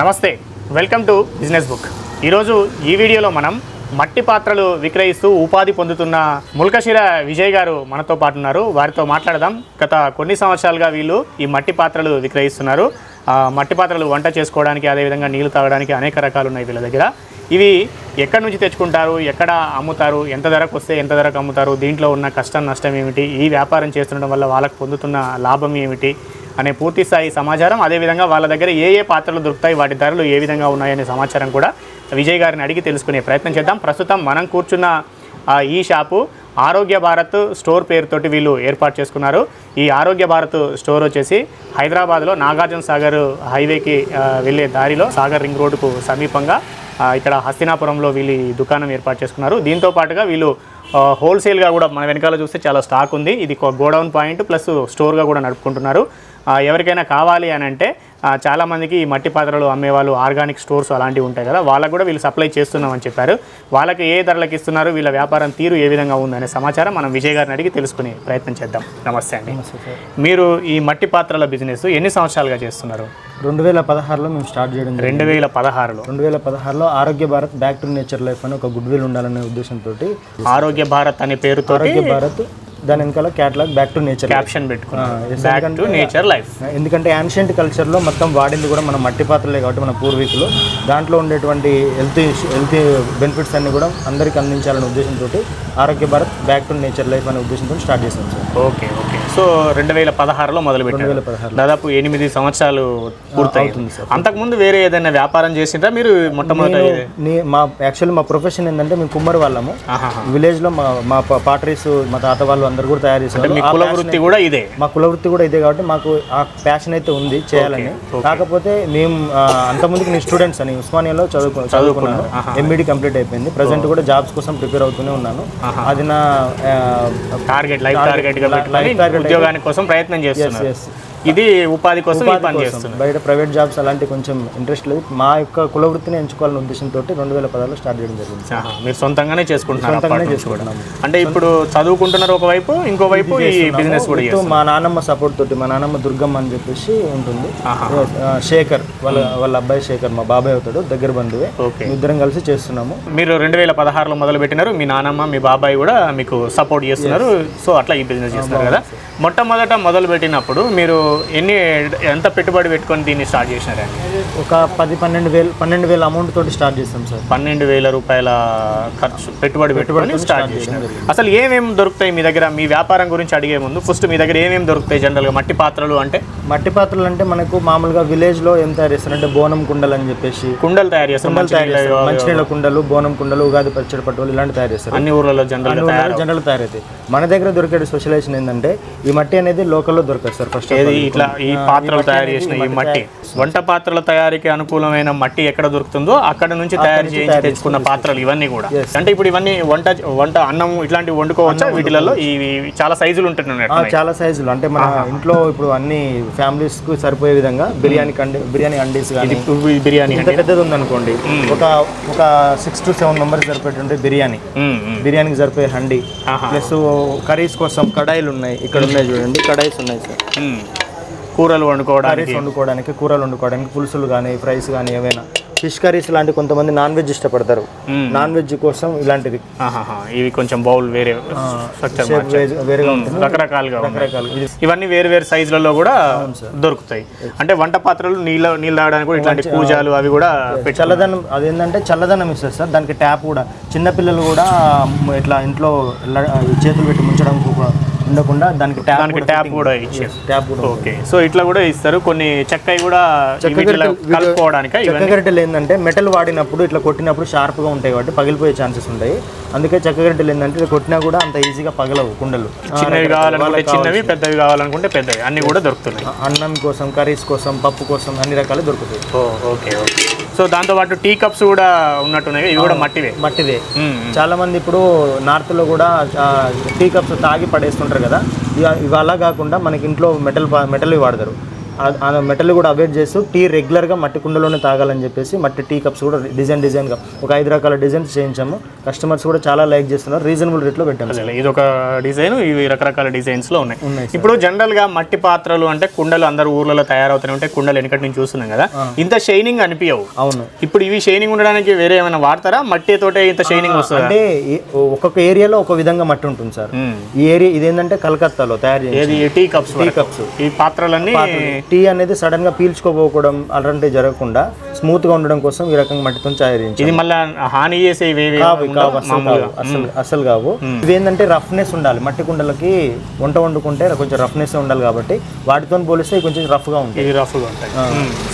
నమస్తే welcome to business book. ఈరోజు ఈ వీడియోలో మనం మట్టి పాత్రలు విక్రయిస్తూ ఉపాధి పొందుతున్న ముల్కశిర విజయ్ గారు మనతో పాటు ఉన్నారు. వారితో మాట్లాడదాం. గత కొన్ని సంవత్సరాలుగా వీళ్ళు ఈ మట్టి పాత్రలు విక్రయిస్తున్నారు. మట్టి పాత్రలు వంట చేసుకోవడానికి అదేవిధంగా నీళ్ళు తాగడానికి అనేక రకాలు ఉన్నాయి వీళ్ళ దగ్గర. ఇవి ఎక్కడి నుంచి తెచ్చుకుంటారు? ఎక్కడ అమ్ముతారు? ఎంత ధరకు వస్తే ఎంత ధరకు అమ్ముతారు? దీంట్లో ఉన్న కష్టం నష్టం ఏమిటి? ఈ వ్యాపారం చేస్తుండడం వల్ల వాళ్ళకు పొందుతున్న లాభం ఏమిటి? అనే పూర్తి స్థాయి సమాచారం అదేవిధంగా వాళ్ళ దగ్గర ఏ ఏ పాత్రలు దొరుకుతాయి? వాటి ధరలు ఏ విధంగా ఉన్నాయనే సమాచారం కూడా విజయ్ గారిని అడిగి తెలుసుకునే ప్రయత్నం చేద్దాం. ప్రస్తుతం మనం కూర్చున్న ఈ షాపు ఆరోగ్య భారత్ స్టోర్ పేరుతోటి వీళ్ళు ఏర్పాటు చేసుకున్నారు. ఈ ఆరోగ్య భారత్ స్టోర్ వచ్చేసి హైదరాబాద్లో నాగార్జున సాగర్ హైవేకి వెళ్ళే దారిలో సాగర్ రింగ్ రోడ్డుకు సమీపంగా ఇక్కడ హస్తినాపురంలో వీళ్ళు ఈ దుకాణం ఏర్పాటు చేసుకున్నారు. దీంతో పాటుగా వీళ్ళు హోల్సేల్గా కూడా మన వెనకాల చూస్తే చాలా స్టాక్ ఉంది. ఇది ఒక గోడౌన్ పాయింట్ ప్లస్ స్టోర్గా కూడా నడుపుకుంటున్నారు. ఎవరికైనా కావాలి అని అంటే చాలామందికి ఈ మట్టి పాత్రలు అమ్మేవాళ్ళు ఆర్గానిక్ స్టోర్స్ అలాంటివి ఉంటాయి కదా వాళ్ళకు కూడా వీళ్ళు సప్లై చేస్తున్నామని చెప్పారు. వాళ్ళకి ఏ ధరలకు ఇస్తున్నారు వీళ్ళ వ్యాపారం తీరు ఏ విధంగా ఉందనే సమాచారం మనం విజయ్ గారిని అడిగి తెలుసుకునే ప్రయత్నం చేద్దాం. నమస్తే అండి. మీరు ఈ మట్టి పాత్రల బిజినెస్ ఎన్ని సంవత్సరాలుగా చేస్తున్నారు? రెండు వేల పదహారులో మేము స్టార్ట్ చేయడం. రెండు వేల పదహారులో. రెండు వేల పదహారులో Arogya Bharat back to nature life అని ఒక గుడ్ విల్ ఉండాలనే ఉద్దేశంతో ఆరోగ్య భారత్ అనే పేరుతో ఆరోగ్య భారత్ దాని వెనకాల catalogue back to nature caption పెట్టుకున్నారు బ్యాక్ టు నేచర్ లైఫ్ ఎందుకంటే యాన్షియంట్ కల్చర్లో మొత్తం వాడింది కూడా మన మట్టి పాత్రలే కాబట్టి మన పూర్వీకులు. దాంట్లో ఉండేటువంటి హెల్త్ హెల్త్ బెనిఫిట్స్ అన్ని కూడా అందరికీ అందించాలనే ఉద్దేశంతో Arogya Bharat back to nature life అనే ఉద్దేశంతో స్టార్ట్ చేశాం సార్. ఓకే ఓకే సో రెండు వేల పదహారులో మొదలు పెట్టారు వేల పదహారులో. దాదాపు ఎనిమిది సంవత్సరాలు పూర్తవుతుంది అంతకుముందు వేరే ఏదైనా వ్యాపారం చేసిండ్రా మీరు మొట్టమొదట మా యాక్చువల్లీ మా ప్రొఫెషన్ ఏంటంటే మేము కుమ్మరి వాళ్ళము. విలేజ్లో మా మా పాటరీస్ మా తాత వాళ్ళు అందరు కూడా తయారు చేశారు మీ కుల వృత్తి కూడా ఇదే? మా కుల వృత్తి కూడా ఇదే కాబట్టి మాకు ఆ ప్యాషన్ అయితే ఉంది చేయాలని. కాకపోతే మేము అంతకుముందుకు నేను స్టూడెంట్స్ అని ఉస్మానియాలో చదువుకు చదువుకున్నాను. ఎంబీడీ కంప్లీట్ అయిపోయింది. ప్రజెంట్ కూడా జాబ్స్ కోసం ప్రిపేర్ అవుతూనే ఉన్నాను. అది నా టార్గెట్ లైఫ్ టార్గెట్గా పెట్టుకొని ఉద్యోగానికి కోసం ప్రయత్నం చేస్తున్నారు. ఇది ఉపాధి కోసం పని చేస్తున్నారు. బయట ప్రైవేట్ జాబ్స్ అలాంటి కొంచెం ఇంట్రెస్ట్ లేదు. మా యొక్క కుల వృత్తిని ఎంచుకోవాలనే ఉద్దేశంతో రెండు వేల పదాలో స్టార్ట్ చేయడం జరిగింది. మీరు సొంతంగానే చేసుకుంటున్నారు సొంతంగానే. చేసుకుంటున్నాము. అంటే ఇప్పుడు చదువుకుంటున్నారు ఒకవైపు ఇంకోవైపు ఈ బిజినెస్ కూడా మా నాన్నమ్మ సపోర్ట్ తోటి మా నాన్నమ్మ దుర్గమ్మ అని చెప్పేసి ఉంటుంది. శేఖర్ వాళ్ళ వాళ్ళ అబ్బాయి శేఖర్ మా బాబాయ్ అవుతాడు దగ్గర బంధువే. ఓకే. ఇద్దరం కలిసి చేస్తున్నాము. మీరు రెండు వేల పదహారులో మొదలు పెట్టినారు మీ నానమ్మ మీ బాబాయ్ కూడా మీకు సపోర్ట్ చేస్తున్నారు. సో అట్లా ఈ బిజినెస్ చేస్తున్నారు కదా. మొట్టమొదట మొదలు పెట్టినప్పుడు మీరు ఎన్ని ఎంత పెట్టుబడి పెట్టుకొని దీన్ని స్టార్ట్ చేసినారండి ఒక పది పన్నెండు వేలు పన్నెండు వేల అమౌంట్ తోటి స్టార్ట్ చేస్తాం సార్. పన్నెండు వేల రూపాయల ఖర్చు పెట్టుబడి పెట్టుకొని స్టార్ట్ చేసినారు. అసలు ఏమేమి దొరుకుతాయి మీ దగ్గర? మీ వ్యాపారం గురించి అడిగే ముందు ఫస్ట్ మీ దగ్గర ఏమేమి దొరుకుతాయి జనరల్గా? మట్టి పాత్రలు అంటే? మట్టి పాత్రలు అంటే మనకు మామూలుగా విలేజ్లో ఏం తయారు చేస్తారంటే బోనం కుండలు అని చెప్పేసి కుండలు తయారు చేస్తారు. కుండలు తయారు మంచినీళ్ళ చేస్తారు మంచినీళ్ళ కుండలు బోనం కుండలు ఉగాది పచ్చడి పట్టులు ఇలాంటి తయారు చేస్తారు. అన్ని ఊర్లలో జనరల్గా తయారు జనరల్ తయారైతాయి మన దగ్గర దొరికే స్పెషలైజేషన్ ఏంటంటే ఈ మట్టి అనేది లోకల్లో దొరకదు సార్ ఫస్ట్ ఏది ఇట్లా ఈ పాత్రలు తయారు చేసిన ఈ మట్టి వంట పాత్రల తయారీకి అనుకూలమైన మట్టి ఎక్కడ దొరుకుతుందో అక్కడ నుంచి తయారు చేయించి తెచ్చుకున్న పాత్రలు ఇవన్నీ కూడా. అంటే ఇప్పుడు ఇవన్నీ వంట వంట అన్నం ఇట్లాంటివి వండుకోవచ్చా? వీటిలలో ఇవి చాలా సైజులు ఉంటున్నాయి చాలా సైజులు. అంటే మన ఇంట్లో ఇప్పుడు అన్ని ఫ్యామిలీస్కు సరిపోయే విధంగా బిర్యానీ కండి బిర్యానీ అండీస్ బిర్యానీ పెద్దది ఉందనుకోండి ఒక ఒక సిక్స్ టు సెవెన్ మెంబర్స్ సరిపోయేటువంటి బిర్యానీ. బిర్యానీకి సరిపోయే హండి. ప్లస్ కర్రీస్ కోసం కడాయిలు ఉన్నాయి ఇక్కడ ఉన్నాయి చూడండి. కడాయిస్ ఉన్నాయి సార్. కూరలు వండుకోవడానికి. వండుకోవడానికి కూరలు వండుకోవడానికి పులుసులు కానీ ఫ్రైస్ కానీ ఏవైనా. ఫిష్ కర్రీస్ లాంటి కొంతమంది నాన్ వెజ్ ఇష్టపడతారు. నాన్ వెజ్ కోసం ఇలాంటిది. ఇవి కొంచెం బౌల్ వేరే వేరేగా ఉంటుంది. రకరకాలుగా రకరకాలు. ఇవన్నీ వేరు వేరు సైజులలో కూడా దొరుకుతాయి. అంటే వంట పాత్రలు నీళ్ళ నీళ్ళు తాగడానికి కూడా ఇట్లాంటి కూజాలు అవి కూడా చల్లదనం అదేంటంటే చల్లదనం ఇస్తుంది సార్. దానికి ట్యాప్ కూడా. చిన్నపిల్లలు కూడా ఇట్లా ఇంట్లో చేతులు పెట్టి ముంచడం కూడా ఉండకుండా దానికి ట్యాప్ దానికి ట్యాప్ కూడా ఇచ్చారు. ట్యాప్ కూడా ఓకే సో ఇట్లా కూడా ఇస్తారు. కొన్ని చెక్కవి కూడా కలుపుకోవడానికి చెక్క గరిటెలు ఏంటంటే మెటల్ వాడినప్పుడు ఇట్లా కొట్టినప్పుడు షార్ప్గా ఉంటాయి కాబట్టి పగిలిపోయే ఛాన్సెస్ ఉంటాయి. అందుకే చెక్క గరిటెలు ఏంటంటే ఇట్లా కొట్టినా కూడా అంత ఈజీగా పగలవు కుండలు. చిన్నవి కావాలనుకుంటే చిన్నవి పెద్దవి కావాలనుకుంటే పెద్దవి. అన్ని కూడా దొరుకుతున్నాయి. అన్నం కోసం కర్రీస్ కోసం పప్పు కోసం అన్ని రకాలు దొరుకుతాయి. Okay okay. సో దాంతోపాటు టీ కప్స్ కూడా ఉన్నట్టున్నాయి ఇవి కూడా మట్టివే? మ్మ్. చాలా మంది ఇప్పుడు నార్త్లో కూడా టీ కప్స్ తాగి పడేస్తుంటారు. కదా. ఇవి అలా కాకుండా మనకి ఇంట్లో మెటల్ మెటల్ వాడతారు. మెటల్ కూడా అవాయిడ్ చేస్తూ టీ రెగ్యులర్గా మట్టి కుండలోనే తాగాలని చెప్పేసి మట్టి టీ కప్స్ కూడా డిజైన్ డిజైన్గా ఒక ఐదు రకాల డిజైన్స్ చేయించాము. కస్టమర్స్ కూడా చాలా లైక్ చేస్తున్నారు. రీజనబుల్ రేట్లో పెట్టాము. ఇది ఒక డిజైన్ ఇవి రకరకాల డిజైన్స్లో ఉన్నాయి. ఉన్నాయి ఇప్పుడు జనరల్గా మట్టి పాత్రలు అంటే కుండలు అందరు ఊర్లలో తయారవుతూనే ఉంటాయి కుండలు వెనకటి నుంచి చూస్తున్నాం కదా. ఇంత షైనింగ్ అనిపించవు అవును. ఇప్పుడు ఇవి షైనింగ్ ఉండడానికి వేరే ఏమైనా వాడతారా? మట్టి తోటే ఇంత షైనింగ్ వస్తుందా? అంటే ఒక్కొక్క ఏరియాలో ఒక విధంగా మట్టి ఉంటుంది సార్. ఈ ఏరియా ఇదేంటంటే కలకత్తాలో తయారు చేసి టీ కప్స్ టీ కప్స్ ఈ పాత్రలన్నీ టీ అనేది సడన్గా పీల్చుకోపోవడం అలాంటివి జరగకుండా స్మూత్గా ఉండడం కోసం ఈ రకంగా మట్టితో తయారు ఇది మళ్ళీ హాని చేసే కావు కావు అసలు కావు అసలు అసలు కావు. ఇవేంటంటే రఫ్నెస్ ఉండాలి. మట్టి కుండలకి వంట వండుకుంటే కొంచెం రఫ్నెస్ ఉండాలి కాబట్టి వాటితో పోలిస్తే కొంచెం రఫ్గా ఉంటాయి. ఇవి రఫ్గా ఉంటాయి.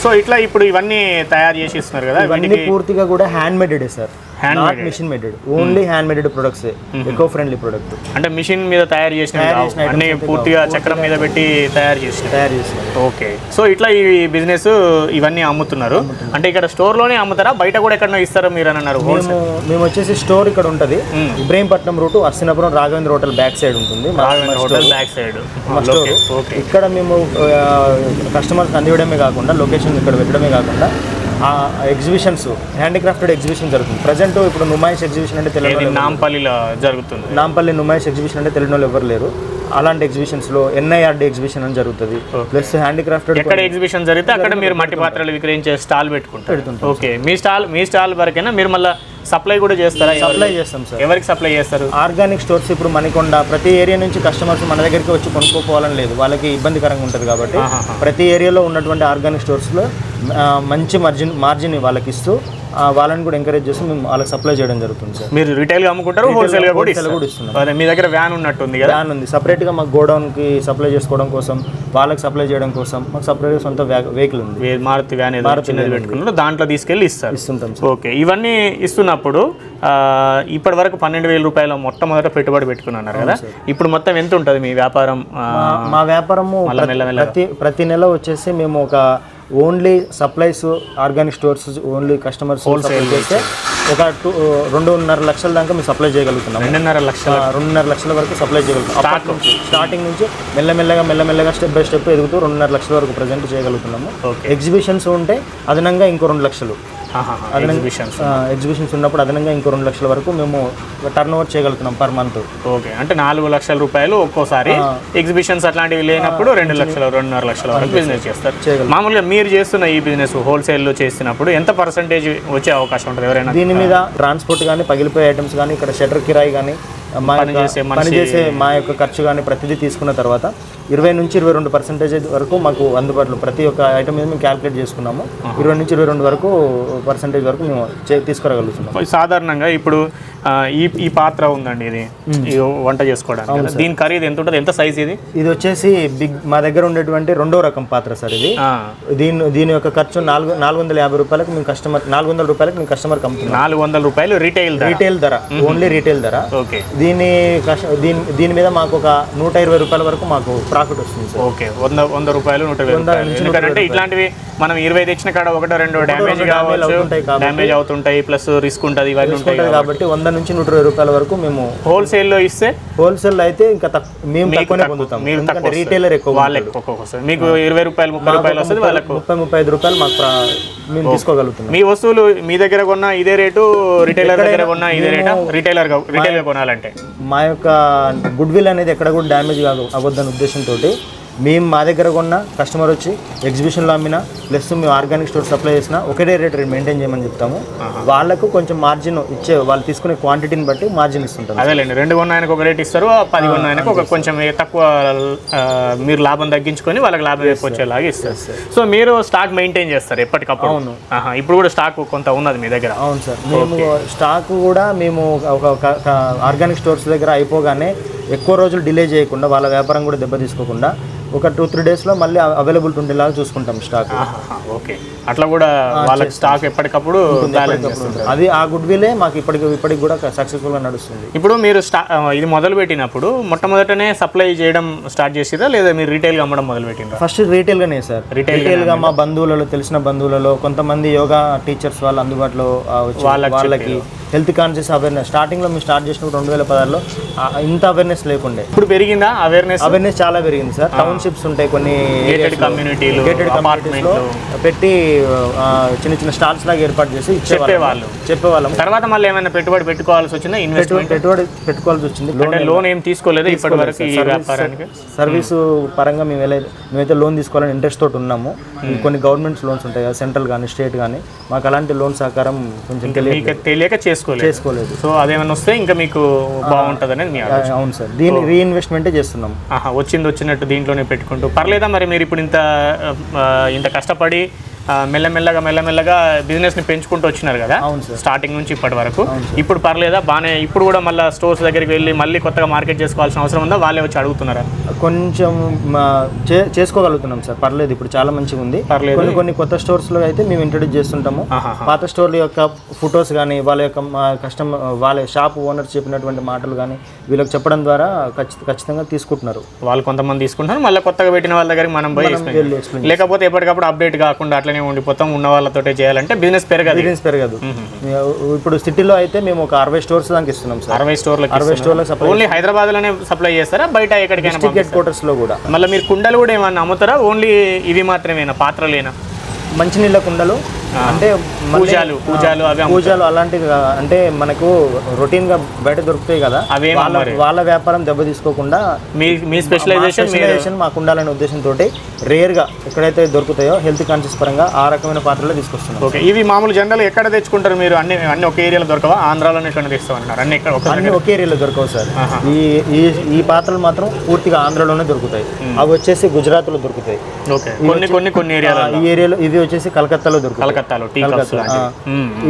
సో ఇట్లా ఇప్పుడు ఇవన్నీ తయారు చేసి ఇస్తున్నారు కదా ఇవన్నీ పూర్తిగా కూడా hand maded sir. Not machine maded only hand maded products eco friendly product అంటే మిషన్ మీద తయారు చేసిన అన్ని పూర్తిగా చక్రం మీద పెట్టి తయారు చేసిన. తయారు చేసినాం. ఓకే. సో ఇట్లా ఈ బిజినెస్ ఇవన్నీ అమ్ముతున్నారు. అంటే ఇక్కడ స్టోర్లోనే అమ్ముతారా? బయట కూడా ఎక్కడో ఇస్తారా మీరు అని అన్నారు మేము మేము వచ్చేసి స్టోర్ ఇక్కడ ఉంటుంది. Ibrahimpatnam route Assinapuram Raghavendra hotel back side ఉంటుంది. మా హోటల్ బ్యాక్ సైడ్ ఇక్కడ మేము కస్టమర్స్ అందివ్వడమే కాకుండా లొకేషన్ ఇక్కడ పెట్టడమే కాకుండా ఎగ్జిబిషన్స్ హ్యాండిక్రాఫ్టెడ్ ఎగ్జిబిషన్ జరుగుతుంది. ప్రజెంట్ ఇప్పుడు నుమాయిష్ ఎగ్జిబిషన్ అంటే తెలియదు నాంపల్లిలో జరుగుతుంది. నాంపల్లి నుమాయిష్ ఎగ్జిబిషన్ అంటే తెలియని వాళ్ళు ఎవరు లేరు. అలాంటి ఎగ్జిబిషన్స్లో ఎన్ఐఆర్డి ఎగ్జిబిషన్ అని జరుగుతుంది. ప్లస్ హ్యాండిక్రాఫ్టెడ్ ఎక్కడ ఎగ్జిబిషన్ జరిగితే అక్కడ మీరు మట్టి పాత్రలు విక్రయించే స్టాల్ పెట్టుకుంటారు. ఓకే మీ స్టాల్ మీ స్టాల్ వరకైనా మీరు మళ్ళీ సప్లై కూడా చేస్తారా? సప్లై చేస్తాం సార్ ఎవరికి సప్లై చేస్తారు? ఆర్గానిక్ స్టోర్స్ ఇప్పుడు మణికొండ ప్రతి ఏరియా నుంచి కస్టమర్స్ మన దగ్గరికి వచ్చి కొనుక్కోపోవాలని లేదు. వాళ్ళకి ఇబ్బందికరంగా ఉంటుంది కాబట్టి ప్రతి ఏరియాలో ఉన్నటువంటి ఆర్గానిక్ స్టోర్స్లో మంచి మార్జిన్ మార్జిన్ వాళ్ళకి ఇస్తూ వాళ్ళని కూడా ఎంకరేజ్ చేస్తూ మేము వాళ్ళకి సప్లై చేయడం జరుగుతుంది సార్ మీరు రిటైల్గా అమ్ముకుంటారు హోల్సేల్గా కూడా కూడా ఇస్తున్నాం. అదే మీ దగ్గర వ్యాన్ ఉన్నట్టుంది కదా? ప్లాన్ ఉంది. సపరేట్గా మాకు గోడౌన్కి సప్లై చేసుకోవడం కోసం వాళ్ళకి సప్లై చేయడం కోసం మాకు సపరేట్గా సొంత వెహికల్ ఉంది. మారుతి వ్యాన్ చిన్నది పెట్టుకున్నారు దాంట్లో తీసుకెళ్ళి ఇస్తారు. ఇస్తుంటాం సార్ ఓకే ఇవన్నీ ఇస్తున్నప్పుడు ఇప్పటి వరకు పన్నెండు వేల రూపాయల మొట్టమొదట పెట్టుబడి పెట్టుకున్నారు కదా? ఇప్పుడు మొత్తం ఎంత ఉంటుంది మీ వ్యాపారం మా- వ్యాపారము. ప్రతి ప్రతి నెల వచ్చేసి మేము ఒక only supplies organic stores only customers supply చేస్తే ఒక టూ రెండున్నర లక్షల దాకా మేము సప్లై చేయగలుగుతున్నాం రెండున్నర లక్షల రెండున్నర లక్షల వరకు సప్లై చేయగలుగుతాం స్టార్టింగ్ నుంచి మెల్లమెల్లగా మెల్లమెల్లగా స్టెప్ బై స్టెప్ ఎదుగుతూ రెండున్నర లక్షల వరకు ప్రజెంట్ చేయగలుగుతున్నాము. ఎగ్జిబిషన్స్ ఉంటే అదనంగా ఇంకో రెండు లక్షలు. ఎగ్జిబిషన్స్ ఎగ్జిబిషన్స్ ఉన్నప్పుడు అదనంగా ఇంకో రెండు లక్షల వరకు మేము టర్న్ ఓవర్ చేయగలుగుతున్నాం పర్ మంత్ ఓకే అంటే నాలుగు లక్షల రూపాయలు ఒక్కోసారి ఎగ్జిబిషన్స్ అట్లాంటివి లేనప్పుడు రెండు లక్షల రెండున్నర లక్షల వరకు బిజినెస్ చేస్తారు. మామూలుగా మీరు చేస్తున్న ఈ బిజినెస్ హోల్సేల్లో చేసినప్పుడు ఎంత పర్సంటేజ్ వచ్చే అవకాశం ఉంటుంది ఎవరైనా? దీని మీద ట్రాన్స్పోర్ట్ కానీ పగిలిపోయే ఐటమ్స్ కానీ ఇక్కడ షటర్ కిరాయి కానీ మా పనిచేసే మా యొక్క ఖర్చు కానీ ప్రతిదీ తీసుకున్న తర్వాత ఇరవై నుంచి ఇరవై రెండు పర్సెంటేజ్ వరకు మాకు అందుబాటులో ప్రతి ఒక్క ఐటమ్ మీద మేము క్యాలిక్యులేట్ చేసుకున్నాము. ఇరవై నుంచి ఇరవై రెండు వరకు పర్సెంటేజ్ వరకు మేము చే- తీసుకురాగలుగుతున్నాం. సాధారణంగా ఇప్పుడు ఈ ఈ పాత్ర ఉందండి ఇది. వంట చేసుకోవడానికి. దీని ఖరీదు ఎంత ఉంటుంది? ఎంత సైజ్ ఇది? ఇది వచ్చేసి బిగ్ మా దగ్గర ఉండేటువంటి రెండో రకం పాత్ర సార్ ఇది. దీని దీని యొక్క ఖర్చు నాలుగు నాలుగు వందల యాభై రూపాయలకు మేము కస్టమర్ నాలుగు వందల రూపాయలకు మేము కస్టమర్కి అమ్ముతున్నాం. నాలుగు వందల రూపాయలు రీటైల్ రీటైల్ ధర. ఓన్లీ రీటైల్ ధర. ఓకే. దీని దీని దీని మీద మాకు ఒక నూట ఇరవై రూపాయల వరకు మాకు ప్రాఫిట్ వస్తుంది సార్. ఓకే వంద వంద రూపాయలు నూట ఎందుకంటే ఇట్లాంటివి మనం ఇరవై తెచ్చిన కాడ ఒకటో రెండో డ్యామేజ్ కావచ్చు. డ్యామేజ్ అవుతుంటాయి ప్లస్ రిస్క్ ఉంటుంది ఇవన్నీ ఉంటాయి కాబట్టి. వంద నుంచి నూట ఇరవై రూపాయల వరకు మేము హోల్సేల్లో ఇస్తే హోల్సేల్ అయితే ఇంకా మేము తక్కువనే పొందుతాం. రీటైలర్ ఎక్కువ ఒక్కొక్క వస్తుంది. మీకు ఇరవై రూపాయలు ముప్పై రూపాయలు వస్తుంది వాళ్ళకు ముప్పై ముప్పై ఐదు రూపాయలు మాకు మేము తీసుకోగలుగుతున్నాం. మీ వస్తువులు మీ దగ్గర కొన్న ఇదే రేటు రిటైలర్ దగ్గర కొన్న ఇదే రేటా? రిటైలర్ రిటైల్ కొనాలంటే. మా యొక్క గుడ్ విల్ అనేది ఎక్కడ కూడా డ్యామేజ్ కాదు అవ్వద్దని ఉద్దేశంతో మేము మా దగ్గర కొన్న కస్టమర్ వచ్చి ఎగ్జిబిషన్లో అమ్మినా ప్లస్ మేము ఆర్గానిక్ స్టోర్ సప్లై చేసినా ఒకటే రేట్ మెయింటైన్ చేయమని చెప్తాము. వాళ్ళకు కొంచెం మార్జిన్ ఇచ్చే వాళ్ళు తీసుకునే క్వాంటిటీని బట్టి మార్జిన్ ఇస్తుంటాం అదేలేండి. రెండు కొన్న ఆయనకు ఒక రేట్ ఇస్తారు పది కొన్న ఆయనకు ఒక కొంచెం తక్కువ మీరు లాభం తగ్గించుకొని వాళ్ళకి లాభం వచ్చేలాగా ఇస్తారు. సో మీరు స్టాక్ మెయింటైన్ చేస్తారు ఎప్పటికప్పుడు. అవును. ఇప్పుడు కూడా స్టాక్ కొంత ఉన్నది మీ దగ్గర. అవును సార్. మేము స్టాక్ కూడా మేము ఒక ఆర్గానిక్ స్టోర్స్ దగ్గర అయిపోగానే ఎక్కువ రోజులు డిలే చేయకుండా వాళ్ళ వ్యాపారం కూడా దెబ్బ తీసుకోకుండా ఒక టూ త్రీ డేస్లో మళ్ళీ అవైలబిలిటీ ఉండేలాగా చూసుకుంటాం స్టాక్ ఓకే. అట్లా కూడా వాళ్ళకి స్టాక్ ఎప్పటికప్పుడు అది ఆ గుడ్ విలే మాకు ఇప్పటికి ఇప్పటికి కూడా సక్సెస్ఫుల్గా నడుస్తుంది. ఇప్పుడు మీరు స్టా ఇది మొదలు పెట్టినప్పుడు మొట్టమొదటనే సప్లై చేయడం స్టార్ట్ చేసిరా లేదా మీరు రీటైల్గా అమ్మడం మొదలు పెట్టినరా ఫస్ట్ రీటైల్గానే సార్ రీటైల్గా మా బంధువులలో తెలిసిన బంధువులలో కొంతమంది యోగా టీచర్స్ వాళ్ళు అందుబాటులో వాళ్ళకి వాళ్ళకి హెల్త్ కాన్షియస్ అవేర్నెస్ స్టార్టింగ్లో మేము స్టార్ట్ చేసినప్పుడు రెండు వేల పదహారులో ఇంత అవేర్నెస్ లేకుండే. ఇప్పుడు పెరిగిందా? అవేర్నెస్ అవేర్నెస్ చాలా పెరిగింది సార్ టౌన్షిప్స్ ఉంటాయి కొన్ని గేటెడ్ కమ్యూనిటీస్లో పెట్టి చిన్న చిన్న స్టాల్స్ లాగా ఏర్పాటు చేసి. చెప్పేవాళ్ళు. చెప్పేవాళ్ళం. తర్వాత మళ్ళీ ఏమైనా పెట్టుబడి పెట్టుకోవాల్సి వచ్చిందా? ఇన్వెస్ట్మెంట్ పెట్టుబడి పెట్టుకోవాల్సి వచ్చింది. లోన్ ఏం తీసుకోలేదు ఇప్పటి వరకు ఈ వ్యాపారానికి? సర్వీసు పరంగా మేము ఎలా మేమైతే లోన్ తీసుకోవాలని ఇంట్రెస్ట్ తోటి ఉన్నాము. కొన్ని గవర్నమెంట్ లోన్స్ ఉంటాయి కదా సెంట్రల్ కానీ స్టేట్ కానీ మాకు అలాంటి లోన్ సహకారం కొంచెం తెలియదు మీకు తెలియక చేసుకోలేదు. చేసుకోలేదు. సో అదేమైనా వస్తే ఇంకా మీకు బాగుంటుంది అనేది మీ ఆలోచన. అవును సార్. దీన్ని రీఇన్వెస్ట్మెంటే చేస్తున్నాం. ఆహా, వచ్చింది వచ్చినట్టు దీంట్లోనే పెట్టుకుంటూ పర్లేదా మరి మీరు ఇప్పుడు ఇంత ఇంత కష్టపడి మెల్లమెల్లగా మెల్లమెల్లగా బిజినెస్ని పెంచుకుంటూ వచ్చినారు కదా? అవును సార్. స్టార్టింగ్ నుంచి ఇప్పటి వరకు. ఇప్పుడు పర్లేదా? బాగానే ఇప్పుడు కూడా మళ్ళీ స్టోర్స్ దగ్గరికి వెళ్ళి మళ్ళీ కొత్తగా మార్కెట్ చేసుకోవాల్సిన అవసరం ఉందా? వాళ్ళే వచ్చి అడుగుతున్నారా? కొంచెం చేసుకోగలుగుతున్నాం సార్. పర్లేదు ఇప్పుడు చాలా మంచిగా ఉంది. పర్లేదు. కొన్ని కొన్ని కొత్త స్టోర్స్లో అయితే మేము ఇంట్రొడ్యూస్ చేస్తుంటాము. పాత స్టోర్ల యొక్క ఫొటోస్ కానీ వాళ్ళ యొక్క కస్టమర్ వాళ్ళ షాప్ ఓనర్ చెప్పినటువంటి మాటలు కానీ వీళ్ళకి చెప్పడం ద్వారా ఖచ్చిత- ఖచ్చితంగా తీసుకుంటున్నారు. వాళ్ళు కొంతమంది తీసుకుంటారు మళ్ళీ కొత్తగా పెట్టిన వాళ్ళ దగ్గరికి మనం పోయి లేకపోతే ఎప్పటికప్పుడు అప్డేట్ కాకుండా అట్లనే ఉండిపోతాం ఉన్న వాళ్ళతోటే చేయాలంటే బిజినెస్ పెరగదు. ఎక్స్పీరియన్స్ పెరగదు. ఇప్పుడు సిటీలో అయితే మేము ఒక అరవై స్టోర్స్ దాకా ఇస్తున్నాం సార్. అరవై స్టోర్లకి అరవై స్టోర్లకు సప్లై ఓన్లీ హైదరాబాద్లోనే సప్లై చేస్తారా? బయట ఎక్కడికైనా హెడ్ క్వార్టర్స్లో కూడా. మళ్ళీ మీరు కుండలు కూడా ఏమన్నా అమ్ముతారా? ఓన్లీ ఇవి మాత్రమేనా? పాత్రలేనా? మంచినీళ్ళ కుండలు అంటే పూజాలు పూజాలు అవి పూజలు అలాంటివి అంటే మనకు రొటీన్గా బయట దొరుకుతాయి కదా అవేం వాళ్ళ వ్యాపారం దెబ్బ తీసుకోకుండా మీ మీ స్పెషలైజేషన్ మాకు ఉండాలనే ఉద్దేశంతో రేర్గా ఎక్కడైతే దొరుకుతాయో హెల్త్ కాన్షియస్ పరంగా ఆ రకమైన పాత్రలో తీసుకొస్తున్నాం. ఓకే ఇవి మామూలు జనరల్ ఎక్కడ తెచ్చుకుంటారు మీరు? అన్ని అన్ని ఒక ఏరియాలో దొరకవా? ఆంధ్రాలోనే ఎక్కడ తెస్తామన్నారు అన్ని ఎక్కడ ఒక అన్ని ఒకే ఏరియాలో దొరకవు సార్. ఈ ఈ ఈ పాత్రలు మాత్రం పూర్తిగా ఆంధ్రలోనే దొరుకుతాయి. అవి వచ్చేసి గుజరాత్లో దొరుకుతాయి కొన్ని కొన్ని కొన్ని ఏరియాలో ఈ ఏరియాలో ఇవి వచ్చేసి కలకత్తాలో దొరుకుతాయి. కలకత్తాలో టీ కప్స్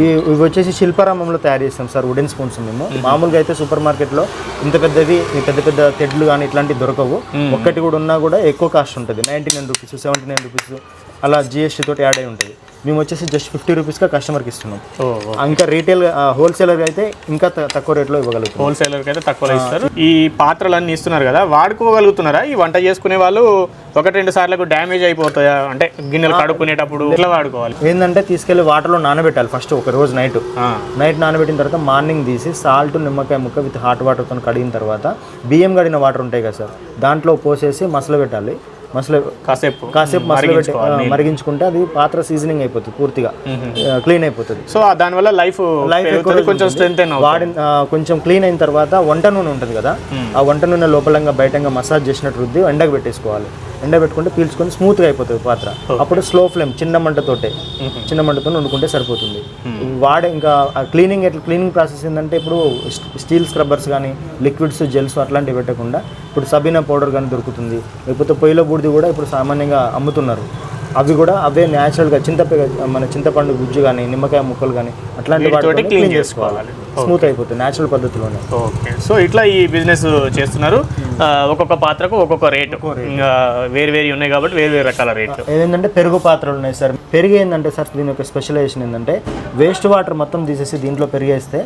ఇవి వచ్చేసి శిల్పారామంలో తయారు చేస్తాం సార్ వుడెన్ స్పూన్స్ మేము. మామూలుగా అయితే సూపర్ మార్కెట్లో ఇంత పెద్దవి ఈ పెద్ద పెద్ద తెడ్లు కానీ ఇట్లాంటివి దొరకవు. ఒక్కటి కూడా ఉన్నా కూడా ఎక్కువ కాస్ట్ ఉంటుంది. Ninety nine rupees seventy nine rupees అలా జిఎస్టీ తోటి యాడ్ అయి ఉంటుంది. మేము వచ్చేసి జస్ట్ ఫిఫ్టీ రూపీస్గా కస్టమర్కి ఇస్తున్నాం. ఇంకా రీటైల్ హోల్సేలర్ అయితే ఇంకా తక్కువ రేట్లో ఇవ్వగలుగుతాం హోల్సేలర్కి అయితే తక్కువలో ఇస్తారు. ఈ పాత్రలన్నీ ఇస్తున్నారు కదా వాడుకోగలుగుతున్నారా? ఈ వంట చేసుకునే వాళ్ళు ఒకటి రెండు సార్లకు డ్యామేజ్ అయిపోతాయా? అంటే గిన్నెలు కడుక్కునేటప్పుడు ఎట్లా వాడుకోవాలి? ఏంటంటే తీసుకెళ్ళి వాటర్లో నానబెట్టాలి ఫస్ట్ ఒక రోజు నైట్ నైట్ నానబెట్టిన తర్వాత మార్నింగ్ తీసి సాల్ట్ నిమ్మకాయ ముక్క విత్ హాట్ వాటర్తో కడిగిన తర్వాత బియ్యం కడిగిన వాటర్ ఉంటాయి కదా సార్ దాంట్లో పోసేసి మసలు పెట్టాలి మసలు కాసేపు కాసేపు మసలు పెట్టి మరిగించుకుంటే అది పాత్ర సీజనింగ్ అయిపోతుంది పూర్తిగా. క్లీన్ అయిపోతుంది. సో దానివల్ల లైఫ్ లైఫ్ కొంచెం స్ట్రెంత్ వాడి ఆ, కొంచెం క్లీన్ అయిన తర్వాత వంట నూనె ఉంటుంది కదా ఆ వంట నూనె లోపలంగా బయటంగా మసాజ్ చేసినట్టు రుద్ది ఎండకు పెట్టేసుకోవాలి. ఎండ పెట్టుకుంటే పీల్చుకొని స్మూత్గా అయిపోతుంది పాత్ర. అప్పుడు స్లో ఫ్లేమ్ చిన్న మంటతోటే. చిన్న మంటతో వండుకుంటే సరిపోతుంది. వాడే ఇంకా క్లీనింగ్ ఎట్లా క్లీనింగ్ ప్రాసెస్ ఏంటంటే ఇప్పుడు స్టీల్ స్క్రబ్బర్స్ కానీ లిక్విడ్స్ జెల్స్ అట్లాంటివి పెట్టకుండా ఇప్పుడు సబీనా పౌడర్ కానీ దొరుకుతుంది. లేకపోతే పొయ్యిలో బూడిది కూడా ఇప్పుడు సామాన్యంగా అమ్ముతున్నారు. అవి కూడా అవే న్యాచురల్గా చింతప మన చింతపండు గుజ్జు కానీ నిమ్మకాయ ముక్కలు కానీ అట్లాంటి వాటితోటి క్లీన్ చేసుకోవాలి. స్మూత్ అయిపోతుంది న్యాచురల్ పద్ధతిలోనే. ఓకే. సో ఇట్లా ఈ బిజినెస్ చేస్తున్నారు. ఆ, ఒక్కొక్క పాత్రకు ఒక్కొక్క రేటు. వేరు వేరు ఉన్నాయి కాబట్టి వేరు వేరు రకాల రేట్లు ఏంటంటే పెరుగు పాత్రలు ఉన్నాయి సార్. పెరుగు ఏంటంటే సార్ దీని యొక్క స్పెషలైజేషన్ ఏంటంటే వేస్ట్ వాటర్ మొత్తం తీసేసి దీంట్లో పెరిగేస్తే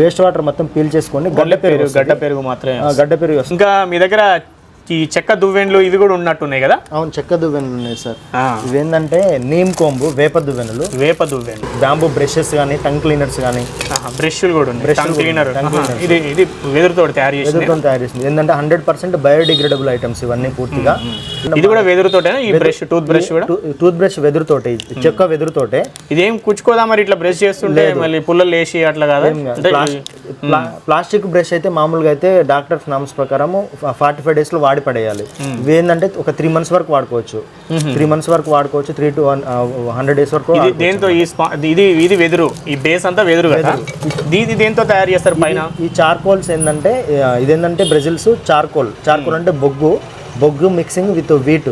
వేస్ట్ వాటర్ మొత్తం పీల్ చేసుకొని గడ్డ పెరుగు గడ్డ పెరుగు మాత్రమే గడ్డ పెరుగు ఇంకా మీ దగ్గర ఈ చెక్క దువ్వెండ్లు ఇవి కూడా ఉన్నట్టున్నాయి కదా? అవును చెక్క దువ్వెనలు ఉన్నాయి సార్. ఇవేంటంటే నీమ్ కోంబు వేప దువ్వెనలు వేప దువ్వెండ్లు. బ్యాంబూ బ్రషెస్ కానీ టంగ్ క్లీనర్స్ కానీ. బ్రష్లు కూడా ఉన్నాయి. Tongue cleaner. ఇది ఇది వెదురుతో తయారు చేసింది. వెదురుతో తయారు చేసింది. ఏంటంటే హండ్రెడ్ పర్సెంట్ బయోడిగ్రేడబుల్ ఐటమ్స్ ఇవన్నీ పూర్తిగా. ఇది కూడా వెదురుతోటే ఈ బ్రష్ టూత్ బ్రష్ కూడా టూత్ బ్రష్ వెదురుతోటే ఇది చెక్క వెదురుతోటే. ఇదేం కుచ్చుకోదా మరి ఇట్లా బ్రష్ చేస్తుంటే? మళ్ళీ పుల్లలు వేసి అట్లా కదా? ప్లాస్టిక్ బ్రష్ అయితే మామూలుగా అయితే డాక్టర్ నామ్స్ ప్రకారం ఫార్టీ ఫైవ్ డేస్లో వాడి పడేయాలి ఇవి ఏంటంటే ఒక త్రీ మంత్స్ వరకు వాడుకోవచ్చు. త్రీ మంత్స్ వరకు వాడుకోవచ్చు త్రీ టు హండ్రెడ్ డేస్ వరకు ఇది దేంతో ఈ ఇది ఇది వెదురు. ఈ బేస్ అంతా వెదురు కదా? ఇది దేంతో తయారు చేస్తారు పైన? ఈ చార్కోల్స్ ఏంటంటే ఇదేంటంటే బ్రెజిల్స్ చార్కోల్ చార్కోల్ అంటే బొగ్గు. బొగ్గు మిక్సింగ్ విత్ వీట్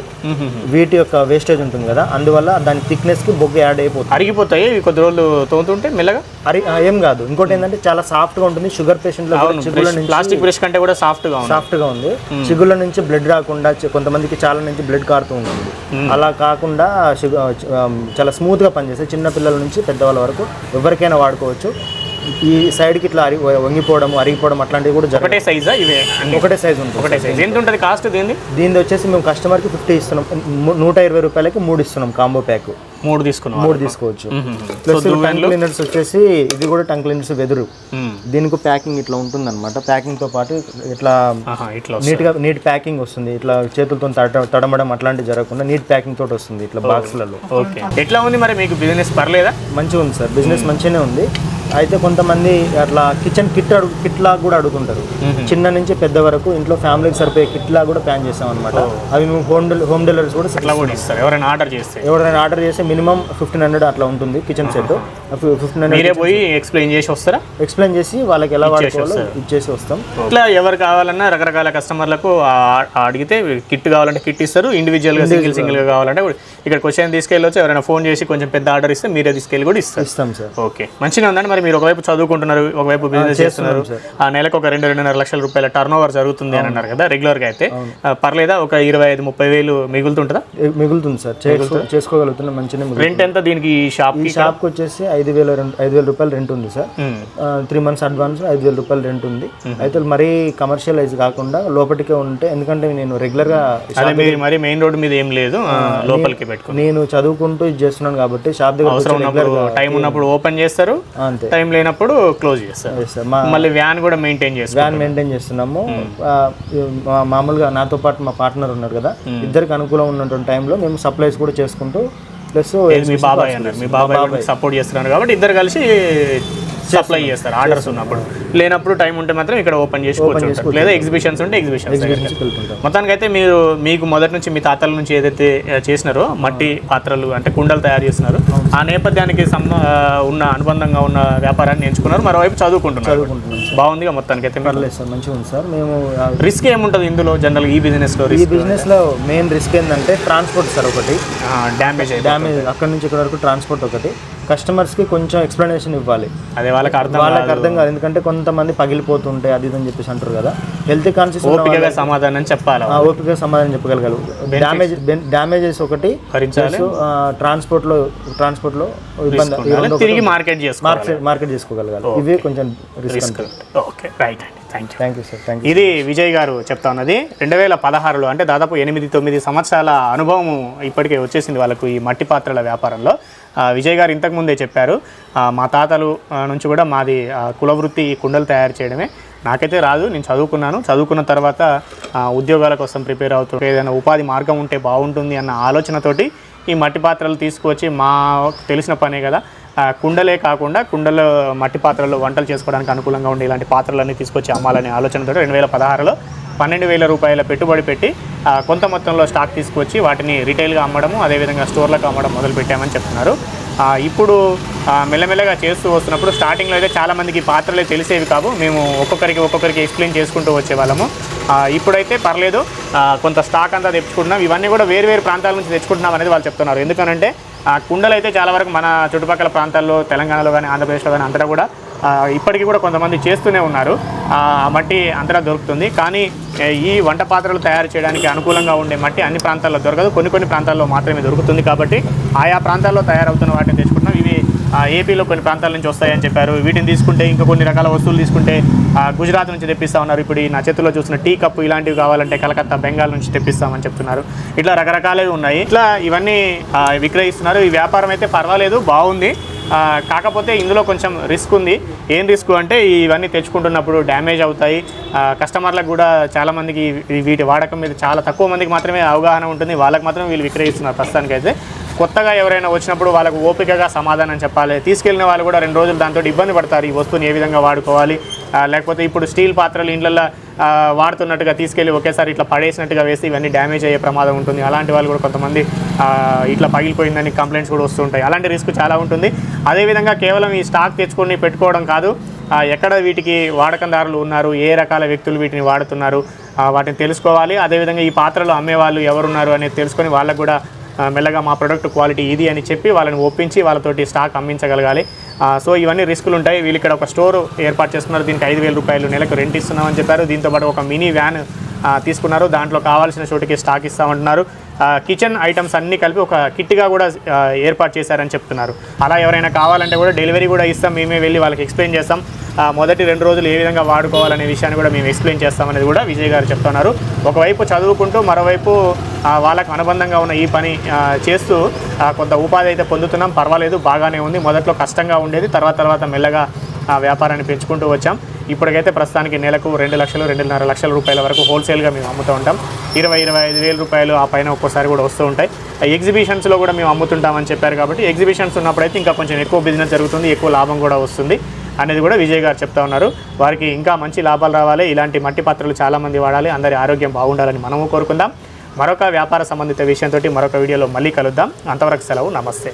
వీట్ యొక్క వేస్టేజ్ ఉంటుంది కదా అందువల్ల దాని థిక్నెస్కి బొగ్గు యాడ్ అయిపోతుంది. అరిగిపోతాయి కొద్ది రోజులు తోముతుంటే మెల్లగా? అరి ఏం కాదు. ఇంకోటి ఏంటంటే చాలా సాఫ్ట్గా ఉంటుంది. షుగర్ పేషెంట్లో కూడా చిగుళ్ళ నుంచి ప్లాస్టిక్ బ్రష్ కంటే కూడా సాఫ్ట్గా ఉంది సాఫ్ట్గా ఉంది. చిగుళ్ళ నుంచి బ్లడ్ రాకుండా కొంతమందికి చాలా నుంచి బ్లడ్ కారుతూ ఉంటుంది. అలా కాకుండా చాలా స్మూత్గా పనిచేస్తే చిన్న పిల్లల నుంచి పెద్దవాళ్ళ వరకు ఎవరికైనా వాడుకోవచ్చు. ఈ side కి ఇట్లా అరి వంగిపోవడం అరిగిపోవడం అట్లాంటివి కూడా ఒకటే సైజా ఇవే ఒకటే సైజ్ ఉంటుంది ఒకటే సైజ్ ఎంత ఉంటుంది కాస్ట్ దీన్ని దీనిది? వచ్చేసి మేము కస్టమర్కి ఫిఫ్టీ ఇస్తున్నాం. నూట ఇరవై రూపాయలకి మూడు ఇస్తున్నాం కాంబో ప్యాక్ మూడు తీసుకున్నాం మూడు తీసుకోవచ్చు. ప్లస్ టంగ్ క్లీనర్స్ వచ్చేసి ఇది కూడా టంగ్ క్లీనర్స్ వెదురు. దీనికి ప్యాకింగ్ ఇట్లా ఉంటుంది అనమాట ప్యాకింగ్తో పాటు ఇట్లా ఇట్లా నీట్గా నీట్ ప్యాకింగ్ వస్తుంది. ఇట్లా చేతులతో తడ తడమడం అట్లాంటివి జరగకుండా నీట్ ప్యాకింగ్ తోటి వస్తుంది ఇట్లా బాక్స్లలో ఓకే. ఎట్లా ఉంది మరి మీకు బిజినెస్ పర్లేదా? మంచిగా ఉంది సార్ బిజినెస్ మంచిగానే ఉంది. అయితే కొంతమంది అట్లా కిచెన్ కిట్ అడుగు కిట్ లాగా కూడా అడుగుతుంటారు. చిన్న నుంచి పెద్ద వరకు ఇంట్లో ఫ్యామిలీకి సరిపోయే కిట్ లాగా కూడా ప్లాన్ చేస్తాం అనమాట అవి మేము హోమ్ డెలి హోమ్ డెలివరీస్ కూడా అట్లా కూడా ఇస్తారు. ఎవరైనా ఆర్డర్ చేస్తే. ఎవరైనా ఆర్డర్ చేస్తే మినిమం ఫిఫ్టీన్ హండ్రెడ్ అట్లా ఉంటుంది కిచెన్ సెట్ ఫిఫ్టీన్ హండ్రెడ్ మీరే పోయి ఎక్స్ప్లెయిన్ చేసి వస్తారా? ఎక్స్ప్లెయిన్ చేసి వాళ్ళకి ఎలా వాడుకోవాలో ఇచ్చేసి వస్తాం. ఇట్లా ఎవరు కావాలన్నా రకరకాల కస్టమర్లకు అడిగితే కిట్ కావాలంటే కిట్ ఇస్తారు. ఇండివిజువల్గా సింగిల్ సింగిల్గా కావాలంటే కూడా ఇక్కడ క్వశ్చన్ తీసుకెళ్ళొచ్చు. ఎవరైనా ఫోన్ చేసి కొంచెం పెద్ద ఆర్డర్ ఇస్తే మీరే తీసుకెళ్ళి కూడా ఇస్తారు. ఇస్తాం సార్. ఓకే. మంచిగా ఉందండి మరి మీరు ఒకవైపు చదువుకుంటున్నారు ఒకవైపు బిజినెస్ చేస్తున్నారు. ఆ నెలకు ఒక రెండు రెండున్నర లక్షల రూపాయల టర్న్ ఓవర్ జరుగుతుంది అని అన్నారు కదా రెగ్యులర్గా అయితే పర్లేదా? ఒక ఇరవై ఐదు ముప్పై వేలు మిగులుతుంటుందా? మిగులుతుంది సార్. చేసుకో చేసుకోగలుగుతున్నాం మంచిగా రెంట్ ఎంత దీనికి షాప్ షాప్కి వచ్చేసి ఐదు వేల రెండు ఐదు వేల రూపాయలు రెంట్ ఉంది సార్. త్రీ మంత్స్ అడ్వాన్స్ ఐదు వేల రూపాయలు రెంట్ ఉంది. అయితే మరీ కమర్షియలైజ్ కాకుండా లోపలికే ఉంటే ఎందుకంటే నేను రెగ్యులర్గా మీరు మరి మెయిన్ రోడ్ మీద ఏం లేదు లోపలికి పెట్టుకుని నేను చదువుకుంటూ ఇది చేస్తున్నాను కాబట్టి షాప్ దగ్గర టైం ఉన్నప్పుడు ఓపెన్ చేస్తారు. అంతే. టైం లేనప్పుడు క్లోజ్ చేస్తారు. మళ్ళీ వ్యాన్ కూడా మెయింటైన్ చేస్తారు వ్యాన్ మెయింటైన్ చేస్తున్నాము. మా- మామూలుగా నాతో పాటు మా పార్ట్నర్ ఉన్నారు కదా ఇద్దరికి అనుకూలం ఉన్నటువంటి టైంలో మేము సప్లైస్ కూడా చేసుకుంటూ ప్లస్ మీ బాబాయ్ అన్నారు. మీ బాబాయ్ సపోర్ట్ చేస్తున్నారు కాబట్టి ఇద్దరు కలిసి సప్లై చేస్తారు ఆర్డర్స్ ఉన్నప్పుడు. లేనప్పుడు టైం ఉంటే మాత్రం ఇక్కడ ఓపెన్ చేసి కూర్చుంటారు. లేదా ఎగ్జిబిషన్స్ ఉంటే ఎగ్జిబిషన్స్ మొత్తానికి అయితే మీరు మీకు మొదటి నుంచి మీ తాతల నుంచి ఏదైతే చేసినారో మట్టి పాత్రలు అంటే కుండలు తయారు చేస్తున్నారు ఆ నేపథ్యానికి ఉన్న అనుబంధంగా ఉన్న వ్యాపారాన్ని ఎంచుకున్నారు మరోవైపు చదువుకుంటున్నారు. చదువుకుంటున్నాం బాగుంది మొత్తానికి అయితే పర్లేదు సార్ మంచిగా ఉంది సార్ మేము రిస్క్ ఏముంటుంది ఇందులో జనరల్ ఈ బిజినెస్లో ఈ బిజినెస్లో మెయిన్ రిస్క్ ఏంటంటే ట్రాన్స్పోర్ట్ సార్ ఒకటి. డ్యామేజ్ డ్యామేజ్ అక్కడ నుంచి ఇక్కడ వరకు ట్రాన్స్పోర్ట్ ఒకటి. కస్టమర్స్కి కొంచెం ఎక్స్ప్లెనేషన్ ఇవ్వాలి. అదే వాళ్ళకి అర్థం వాళ్ళకి అర్థం కాదు. ఎందుకంటే కొంతమంది పగిలిపోతుంటాయి అది ఇది అని చెప్పేసి అంటారు కదా. హెల్త్ కాన్షియస్ ఓపికగా సమాధానం చెప్పాలి ఓపిక సమాధానం చెప్పగలగాలి. డ్యామేజ్ డ్యామేజెస్ ఒకటి భరించాలి? ట్రాన్స్పోర్ట్లో ట్రాన్స్పోర్ట్లో ఇబ్బంది తిరిగి మార్కెట్ చేసుకోవాలి. మార్కెట్ మార్కెట్ చేసుకోగలగాలి. ఇవే కొంచెం రిస్క్ ఓకే రైట్ అండి thank you thank you sir thank you ఇది విజయ్ గారు చెప్తా ఉన్నది. రెండు వేల పదహారులో అంటే దాదాపు ఎనిమిది తొమ్మిది సంవత్సరాల అనుభవం ఇప్పటికే వచ్చేసింది వాళ్ళకు ఈ మట్టి పాత్రల వ్యాపారంలో. విజయ్ గారు ఇంతకు ముందే చెప్పారు మా తాతలు నుంచి కూడా మాది ఆ, కులవృత్తి ఈ కుండలు తయారు చేయడమే. నాకైతే రాదు నేను చదువుకున్నాను. చదువుకున్న తర్వాత ఆ, ఉద్యోగాల కోసం ప్రిపేర్ అవుతూ ఏదైనా ఉపాధి మార్గం ఉంటే బాగుంటుంది అన్న ఆలోచనతోటి ఈ మట్టి పాత్రలు తీసుకొచ్చి మా తెలిసిన పనే కదా. కుండలే కాకుండా కుండలో మట్టి పాత్రల్లో వంటలు చేసుకోవడానికి అనుకూలంగా ఉండే ఇలాంటి పాత్రలన్నీ తీసుకొచ్చి అమ్మాలనే ఆలోచనతో రెండు వేల పదహారులో పన్నెండు వేల రూపాయల పెట్టుబడి పెట్టి కొంత మొత్తంలో స్టాక్ తీసుకొచ్చి వాటిని రిటైల్గా అమ్మడము అదేవిధంగా స్టోర్లకు అమ్మడం మొదలుపెట్టామని చెప్తున్నారు. ఇప్పుడు మెల్లమెల్లగా చేస్తూ వస్తున్నప్పుడు స్టార్టింగ్లో అయితే చాలామందికి ఈ పాత్రలే తెలిసేవి కావు. మేము ఒక్కొక్కరికి ఒక్కొక్కరికి ఎక్స్ప్లెయిన్ చేసుకుంటూ వచ్చేవాళ్ళము ఇప్పుడైతే పర్లేదు కొంత స్టాక్ అంతా తెచ్చుకుంటున్నాం. ఇవన్నీ కూడా వేరు వేరు ప్రాంతాల నుంచి తెచ్చుకుంటున్నాం అనేది వాళ్ళు చెప్తున్నారు. ఎందుకనంటే ఆ కుండలు అయితే చాలా వరకు మన చుట్టుపక్కల ప్రాంతాల్లో తెలంగాణలో కానీ ఆంధ్రప్రదేశ్లో కానీ అంతటా కూడా ఇప్పటికీ కూడా కొంతమంది చేస్తూనే ఉన్నారు. మట్టి అంతటా దొరుకుతుంది. కానీ ఈ వంట పాత్రలు తయారు చేయడానికి అనుకూలంగా ఉండే మట్టి అన్ని ప్రాంతాల్లో దొరకదు. కొన్ని కొన్ని ప్రాంతాల్లో మాత్రమే దొరుకుతుంది కాబట్టి ఆయా ప్రాంతాల్లో తయారవుతున్న వాటిని తెచ్చుకుంటున్నాం. ఇవి ఏపీలో కొన్ని ప్రాంతాల నుంచి వస్తాయని చెప్పారు. వీటిని తీసుకుంటే ఇంకా కొన్ని రకాల వస్తువులు తీసుకుంటే గుజరాత్ నుంచి తెప్పిస్తా ఉన్నారు. ఇప్పుడు ఈ నా చేతిలో చూసిన టీ కప్పు ఇలాంటివి కావాలంటే కలకత్తా బెంగాల్ నుంచి తెప్పిస్తామని చెప్తున్నారు. ఇట్లా రకరకాలవి ఉన్నాయి. ఇట్లా ఇవన్నీ విక్రయిస్తున్నారు. ఈ వ్యాపారం అయితే పర్వాలేదు బాగుంది. కాకపోతే ఇందులో కొంచెం రిస్క్ ఉంది. ఏం రిస్క్ అంటే ఇవన్నీ తెచ్చుకుంటున్నప్పుడు డ్యామేజ్ అవుతాయి. కస్టమర్లకు కూడా చాలామందికి వీటి వాడకం మీద చాలా తక్కువ మందికి మాత్రమే అవగాహన ఉంటుంది. వాళ్ళకి మాత్రం వీళ్ళు విక్రయిస్తున్నారు ప్రస్తుతానికైతే. కొత్తగా ఎవరైనా వచ్చినప్పుడు వాళ్ళకు ఓపికగా సమాధానం చెప్పాలి. తీసుకెళ్ళిన వాళ్ళు కూడా రెండు రోజులు దాంతో ఇబ్బంది పడతారు. ఈ వస్తువుని ఏ విధంగా వాడుకోవాలి? లేకపోతే ఇప్పుడు స్టీల్ పాత్రలు ఇండ్లల్లో వాడుతున్నట్టుగా తీసుకెళ్ళి ఒకేసారి ఇట్లా పడేసినట్టుగా వేసి ఇవన్నీ డ్యామేజ్ అయ్యే ప్రమాదం ఉంటుంది. అలాంటి వాళ్ళు కూడా కొంతమంది ఇట్లా పగిలిపోయిందని కంప్లైంట్స్ కూడా వస్తుంటాయి అలాంటి రిస్క్ చాలా ఉంటుంది. అదేవిధంగా కేవలం ఈ స్టాక్ తెచ్చుకొని పెట్టుకోవడం కాదు ఎక్కడ వీటికి వాడకందారులు ఉన్నారు ఏ రకాల వ్యక్తులు వీటిని వాడుతున్నారు వాటిని తెలుసుకోవాలి. అదేవిధంగా ఈ పాత్రలు అమ్మేవాళ్ళు ఎవరున్నారు అనేది తెలుసుకొని వాళ్ళకు కూడా మెల్లగా మా ప్రొడక్ట్ క్వాలిటీ ఇది అని చెప్పి వాళ్ళని ఒప్పించి వాళ్ళతోటి స్టాక్ అమ్మించగలగాలి. సో ఇవన్నీ రిస్కులు ఉంటాయి. వీళ్ళు ఇక్కడ ఒక స్టోర్ ఏర్పాటు చేసుకున్నారు దీనికి ఐదు వేల రూపాయలు నెలకు రెంట్ ఇస్తున్నామని చెప్పారు. దీంతో పాటు ఒక మినీ వ్యాన్ తీసుకున్నారు. దాంట్లో కావాల్సిన చోటికి స్టాక్ ఇస్తామంటున్నారు. కిచెన్ ఐటమ్స్ అన్నీ కలిపి ఒక కిట్గా కూడా ఏర్పాటు చేశారని చెప్తున్నారు. అలా ఎవరైనా కావాలంటే కూడా డెలివరీ కూడా ఇస్తాం మేమే వెళ్ళి వాళ్ళకి ఎక్స్ప్లెయిన్ చేస్తాం. మొదటి రెండు రోజులు ఏ విధంగా వాడుకోవాలనే విషయాన్ని కూడా మేము ఎక్స్ప్లెయిన్ చేస్తామనేది కూడా విజయ్ గారు చెప్తున్నారు. ఒకవైపు చదువుకుంటూ మరోవైపు వాళ్ళకు అనుబంధంగా ఉన్న ఈ పని చేస్తూ కొంత ఉపాధి అయితే పొందుతున్నాం. పర్వాలేదు బాగానే ఉంది. మొదట్లో కష్టంగా ఉండేది. తర్వాత తర్వాత మెల్లగా వ్యాపారాన్ని పెంచుకుంటూ వచ్చాం. ఇప్పటికైతే ప్రస్తుతానికి నెలకు రెండు లక్షలు రెండున్నర లక్షల రూపాయల వరకు హోల్సేల్గా మేము అమ్ముతూ ఉంటాం. ఇరవై ఇరవై ఐదు వేల రూపాయలు ఆ పైన ఒక్కోసారి కూడా వస్తూ ఉంటాయి. ఆ ఎగ్జిబిషన్స్లో కూడా మేము అమ్ముతుంటామని చెప్పారు కాబట్టి ఎగ్జిబిషన్స్ ఉన్నప్పుడైతే ఇంకా కొంచెం ఎక్కువ బిజినెస్ జరుగుతుంది ఎక్కువ లాభం కూడా వస్తుంది అనేది కూడా విజయ్ గారు చెప్తా ఉన్నారు. వారికి ఇంకా మంచి లాభాలు రావాలి. ఇలాంటి మట్టి పాత్రలు చాలామంది వాడాలి. అందరి ఆరోగ్యం బాగుండాలని మనము కోరుకుందాం. మరొక వ్యాపార సంబంధిత విషయంతో మరొక వీడియోలో మళ్ళీ కలుద్దాం. అంతవరకు సెలవు. నమస్తే.